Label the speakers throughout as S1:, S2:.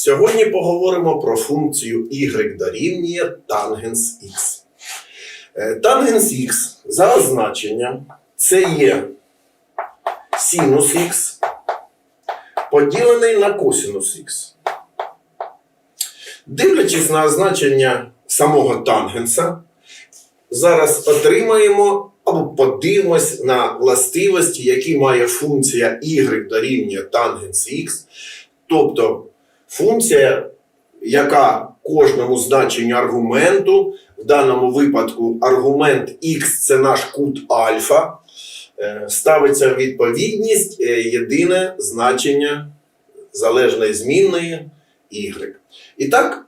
S1: Сьогодні поговоримо про функцію y дорівнює тангенс x. Е, Тангенс x за означенням це є синус x поділений на косинус x. Дивлячись на означення самого тангенса, зараз отримаємо або подивимось на властивості, які має функція y дорівнює тангенс x, тобто функція, яка кожному значенню аргументу, в даному випадку аргумент x це наш кут альфа, е, ставиться в відповідність е, єдине значення залежної змінної y. І так,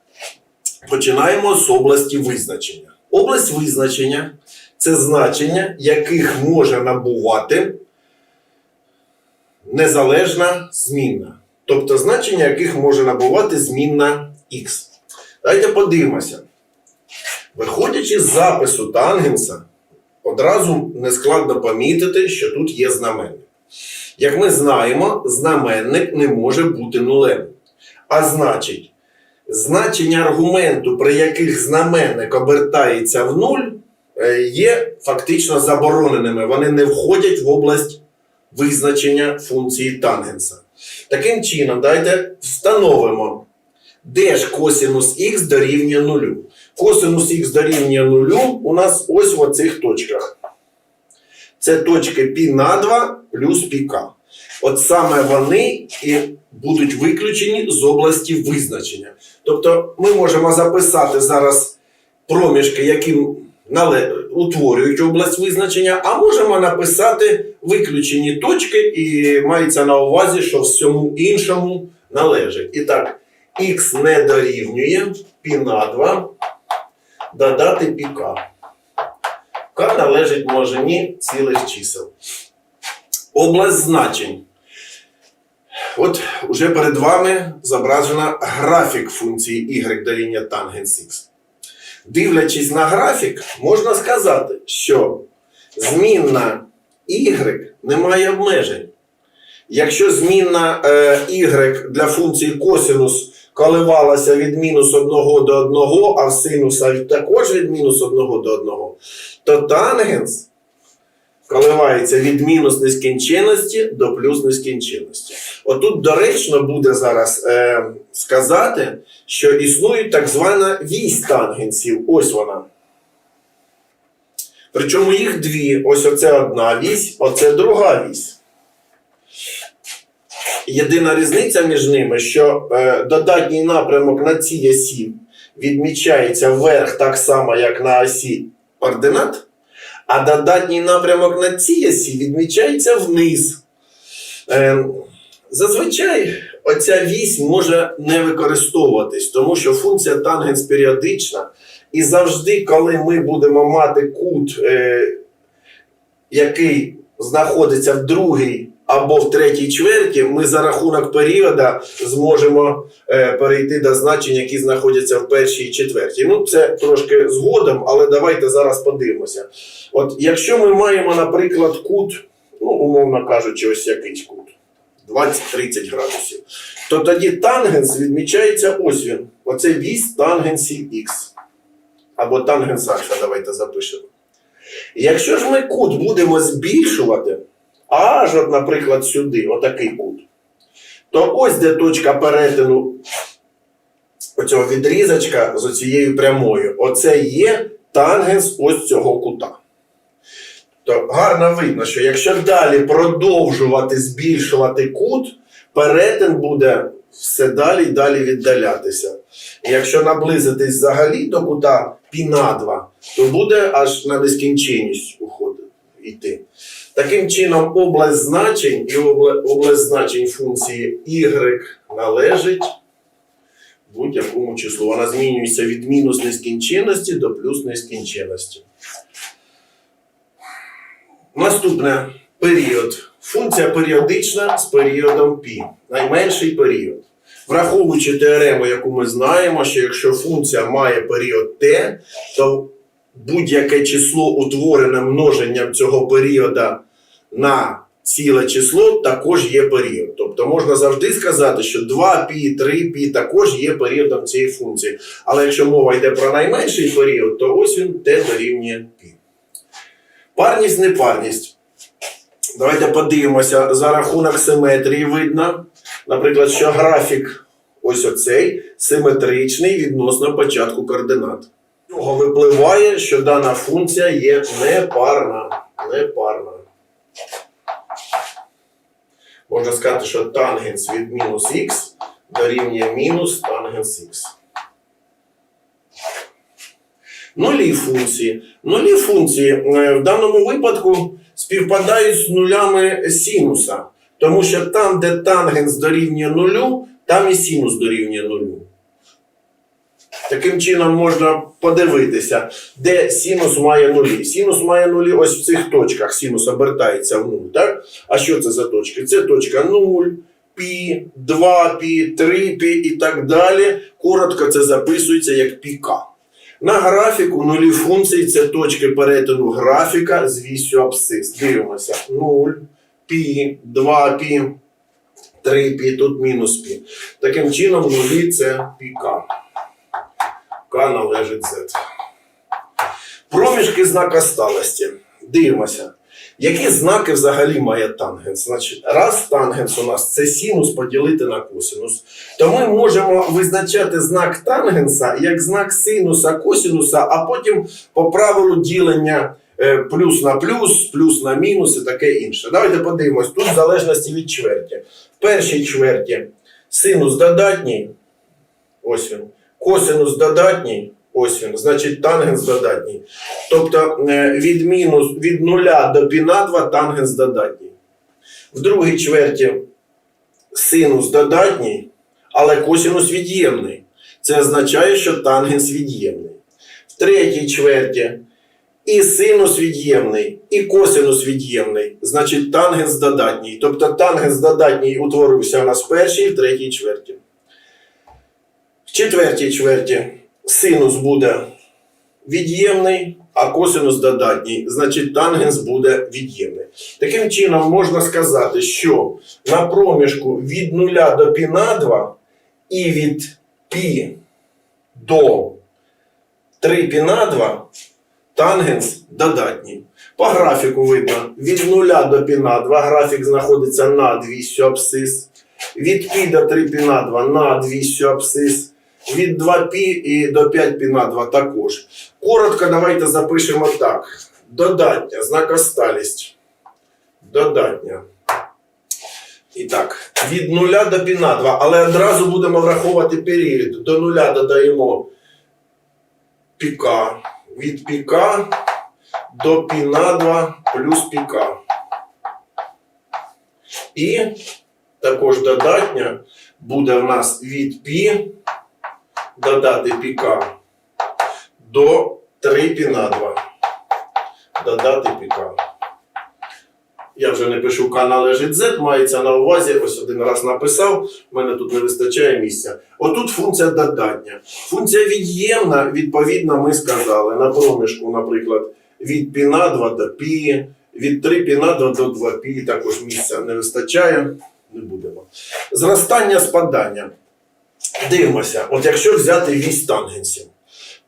S1: починаємо з області визначення. Область визначення це значення, яких може набувати незалежна змінна. Тобто значення, яких може набувати змінна x. Давайте подивимося. Виходячи з запису тангенса, одразу нескладно помітити, що тут є знаменник. Як ми знаємо, знаменник не може бути нулем. А значить, значення аргументу, при яких знаменник обертається в нуль, е, є фактично забороненими. Вони не входять в область визначення функції тангенса. Таким чином, давайте встановимо, де ж косинус х дорівнює нулю. Косинус х дорівнює нулю у нас ось в оцих точках. Це точки π на 2 плюс πk. От саме вони і будуть виключені з області визначення. Тобто ми можемо записати зараз проміжки, нале... утворюють область визначення, а можемо написати виключені точки, і мається на увазі, що всьому іншому належить. І так, х не дорівнює π на 2 додати πk. К належить множині цілих чисел. Область значень. От уже перед вами зображена графік функції y дорівнює тангенс х. Дивлячись на графік, можна сказати, що змінна y не має обмежень. Якщо змінна е, y для функції косинус коливалася від мінус 1 до 1, а синуса також від мінус 1 до 1, то тангенс коливається від мінус нескінченності до плюс нескінченності. Отут доречно буде зараз е, сказати, що існує так звана вісь тангенсів. Ось вона. Причому їх дві. Ось оце одна вісь, оце друга вісь. Єдина різниця між ними, що е, додатній напрямок на цій осі відмічається вверх так само, як на осі ординат, а додатній напрямок на цій осі відмічається вниз. Е, зазвичай оця вісь може не використовуватись, тому що функція тангенс періодична, і завжди, коли ми будемо мати кут, е, який знаходиться в другій або в третій чверті, ми за рахунок періода зможемо е, перейти до значень, які знаходяться в першій і четвертій. Ну, це трошки згодом, але давайте зараз подивимося. От якщо ми маємо, наприклад, кут, ну, умовно кажучи, ось якийсь кут. 20-30 градусів. То тоді тангенс відмічається ось він. Оце вісь тангенсів х. Або тангенс альфа, давайте запишемо. Якщо ж ми кут будемо збільшувати, аж, от, наприклад, сюди, отакий кут, то ось де точка перетину оцього відрізочка з оцією прямою. Оце є тангенс ось цього кута. То гарно видно, що якщо далі продовжувати збільшувати кут, перетин буде все далі і далі віддалятися. І якщо наблизитись взагалі до кута пі на 2, то буде аж на нескінченність уходити йти. Таким чином, область значень і обла- область значень функції y належить будь-якому числу. Вона змінюється від мінус нескінченності до плюс нескінченності. Наступне період. Функція періодична з періодом π. Найменший період. Враховуючи теорему, яку ми знаємо, що якщо функція має період t, то будь-яке число, утворене множенням цього періода на ціле число також є період. Тобто можна завжди сказати, що 2 пі, 3 пі також є періодом цієї функції. Але якщо мова йде про найменший період, то ось він t дорівнює пі. Парність, непарність. Давайте подивимося за рахунок симетрії видно. Наприклад, що графік ось оцей симетричний відносно початку координат. З випливає, що дана функція є непарна. Непарна. Можна сказати, що тангенс від мінус х дорівнює мінус тангенс х. Нулі функції. Нулі функції е, в даному випадку співпадають з нулями синуса. Тому що там, де тангенс дорівнює нулю, там і синус дорівнює нулю. Таким чином можна подивитися, де синус має нулі. Синус має нулі ось в цих точках. Синус обертається в нуль. Так? А що це за точки? Це точка 0, пі, 2 пі, 3 пі і так далі. Коротко це записується як піка. На графіку нулі функції це точки перетину графіка з вісю абсцис. Дивимося. 0, пі, 2 пі, 3 пі, тут мінус пі. Таким чином, нулі це піка. К належить Z. Проміжки знака сталості. Дивимося. Які знаки взагалі має тангенс? Значить, раз тангенс у нас це синус поділити на косинус, то ми можемо визначати знак тангенса як знак синуса, косинуса, а потім по правилу ділення е, плюс на плюс, плюс на мінус і таке інше. Давайте подивимось. Тут в залежності від чверті. В першій чверті синус додатній, ось він. Косинус додатній, ось він, значить тангенс додатній. Тобто е, від мінус від 0 до пі на 2 тангенс додатній. В другій чверті синус додатній, але косинус від'ємний. Це означає, що тангенс від'ємний. В третій чверті і синус від'ємний, і косинус від'ємний. Значить, тангенс додатній. Тобто тангенс додатній утворився у нас в першій і в третій чверті. В четвертій чверті синус буде від'ємний, а косинус додатній. Значить, тангенс буде від'ємний. Таким чином, можна сказати, що на проміжку від 0 до пі на 2 і від пі до 3 пі на 2 тангенс додатній. По графіку видно, від 0 до пі на 2 графік знаходиться над вісю абсцис. Від пі до 3 пі на 2 над вісю абсцис. Від 2 пі і до 5 пі на 2 також. Коротко давайте запишемо так. Додатня, знакосталість. Додатня. І так, від 0 до пі на 2, але одразу будемо враховувати період. До 0 додаємо піка. Від піка до пі на 2 плюс піка. І також додатня буде в нас від пі додати піка до 3 пі на 2. Додати піка. Я вже не пишу К належить Z, мається на увазі, ось один раз написав, в мене тут не вистачає місця. Отут функція додатня. Функція від'ємна, відповідно, ми сказали на проміжку, наприклад, від пі на 2 до пі, від 3 пі на 2 до 2 пі, також місця не вистачає, не будемо. Зростання спадання. Дивимося, от якщо взяти вісь тангенсів,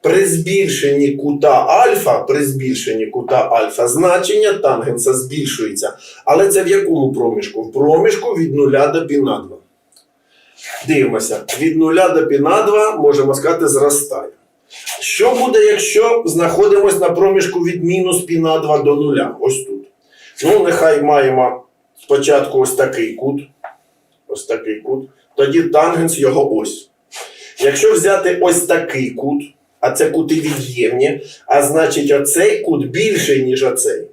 S1: при збільшенні кута альфа, при збільшенні кута альфа, значення тангенса збільшується. Але це в якому проміжку? В проміжку від 0 до пі на 2. Дивимося, від 0 до пі на 2, можемо сказати, зростає. Що буде, якщо знаходимося на проміжку від мінус пі на 2 до 0? Ось тут. Ну, нехай маємо спочатку ось такий кут. Ось такий кут. Тоді тангенс його ось. Якщо взяти ось такий кут, а це кути від'ємні, а значить оцей кут більший, ніж оцей,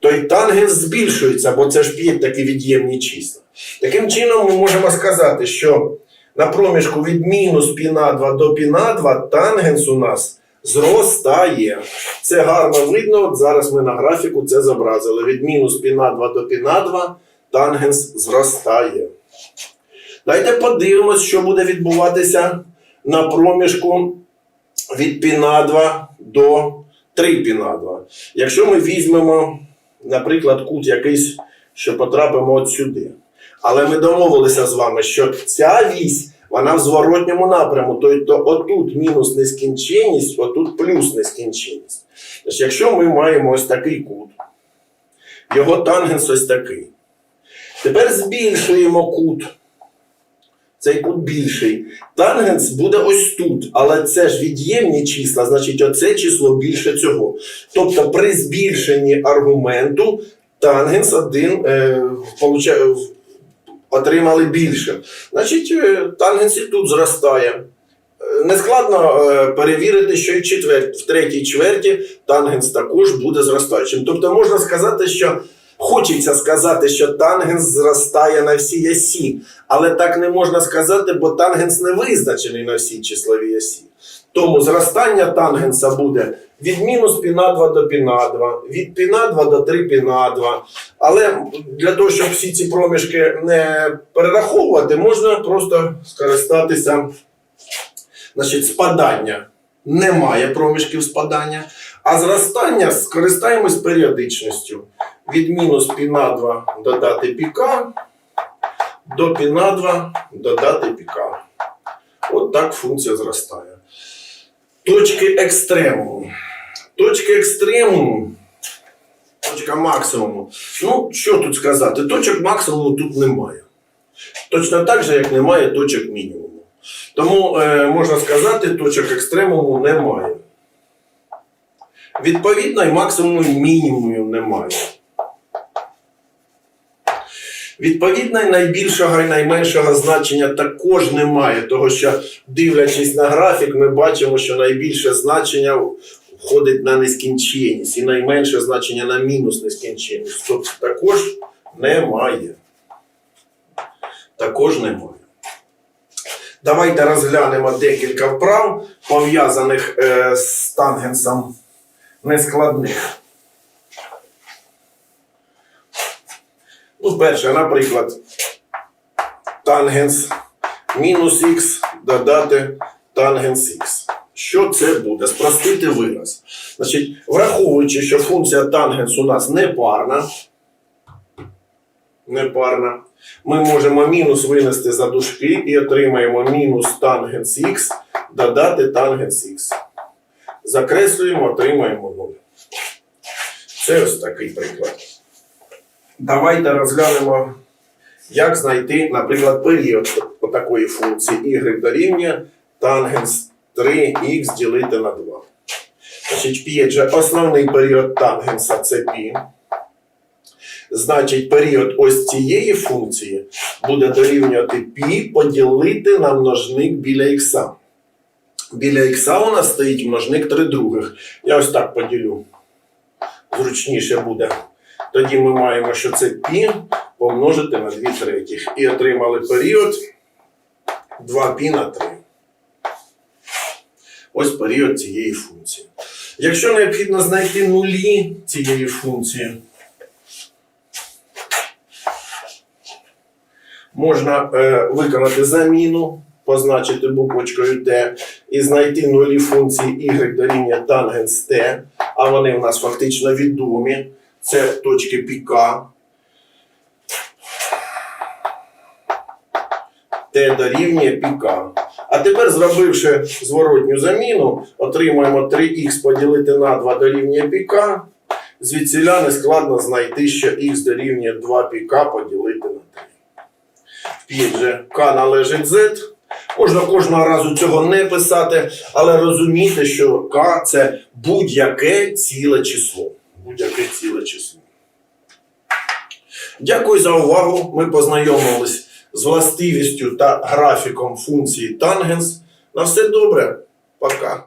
S1: то й тангенс збільшується, бо це ж п'ять такі від'ємні числа. Таким чином, ми можемо сказати, що на проміжку від мінус пі на 2 до пі на 2 тангенс у нас зростає. Це гарно видно. От зараз ми на графіку це зобразили. Від мінус пі на 2 до пі на 2 тангенс зростає. Давайте подивимось, що буде відбуватися на проміжку від пі на 2 до 3 пі на 2. Якщо ми візьмемо, наприклад, кут якийсь що потрапимо от сюди. Але ми домовилися з вами, що ця вісь, вона в зворотньому напряму. Тобто отут мінус нескінченність, отут плюс нескінченність. Тобто, якщо ми маємо ось такий кут, його тангенс ось такий. Тепер збільшуємо кут. Цей кут більший. Тангенс буде ось тут, але це ж від'ємні числа, значить, оце число більше цього. Тобто при збільшенні аргументу тангенс один е, получає, отримали більше. Значить, е, тангенс і тут зростає. Е, Нескладно е, перевірити, що і четвер... в третій чверті тангенс також буде зростаючим. Тобто можна сказати, що хочеться сказати, що тангенс зростає на всій осі, але так не можна сказати, бо тангенс не визначений на всій числовій осі. Тому зростання тангенса буде від мінус піна 2 до піна 2, від піна 2 до 3 піна 2. Але для того, щоб всі ці проміжки не перераховувати, можна просто скористатися значить, спадання. Немає проміжків спадання, а зростання скористаємось періодичністю. Від мінус піна 2 додати піка, до піна 2 додати піка. От так функція зростає. Точки екстремуму. Точки екстремуму. Точка максимуму. Ну, що тут сказати? Точок максимуму тут немає. Точно так же, як немає точок мінімуму. Тому е, можна сказати, точок екстремуму немає. Відповідно, і максимуму і мінімуму немає. Відповідно, найбільшого і найменшого значення також немає, того що, дивлячись на графік, ми бачимо, що найбільше значення входить на нескінченність, і найменше значення на мінус нескінченність. Тобто також немає. Також немає. Давайте розглянемо декілька вправ, пов'язаних е, з тангенсом нескладних. Перше, наприклад, тангенс мінус х додати тангенс х. Що це буде? Спростити вираз. Значить, враховуючи, що функція тангенс у нас непарна, непарна, ми можемо мінус винести за дужки і отримаємо мінус тангенс х додати тангенс х. Закреслюємо, отримаємо 0. Це ось такий приклад. Давайте розглянемо, як знайти, наприклад, період такої функції y дорівнює тангенс 3х ділити на 2. Значить, п'ять же основний період тангенса це π. Значить, період ось цієї функції буде дорівнювати π поділити на множник біля х. Біля х у нас стоїть множник 3 других. Я ось так поділю. Зручніше буде. Тоді ми маємо, що це π помножити на 2 третіх. І отримали період 2π на 3. Ось період цієї функції. Якщо необхідно знайти нулі цієї функції, можна е, виконати заміну, позначити буквочкою t і знайти нулі функції y дорівнює тангенс t, а вони в нас фактично відомі. Це точки піка. Т дорівнює піка. А тепер, зробивши зворотню заміну, отримуємо 3х поділити на 2 дорівнює піка. Звідсіля не складно знайти, що х дорівнює 2 піка поділити на 3. П'ять же k належить z. Можна кожного разу цього не писати, але розуміти, що k це будь-яке ціле число. Будь-яке ціле число. Дякую за увагу. Ми познайомились з властивістю та графіком функції тангенс. На все добре. Пока.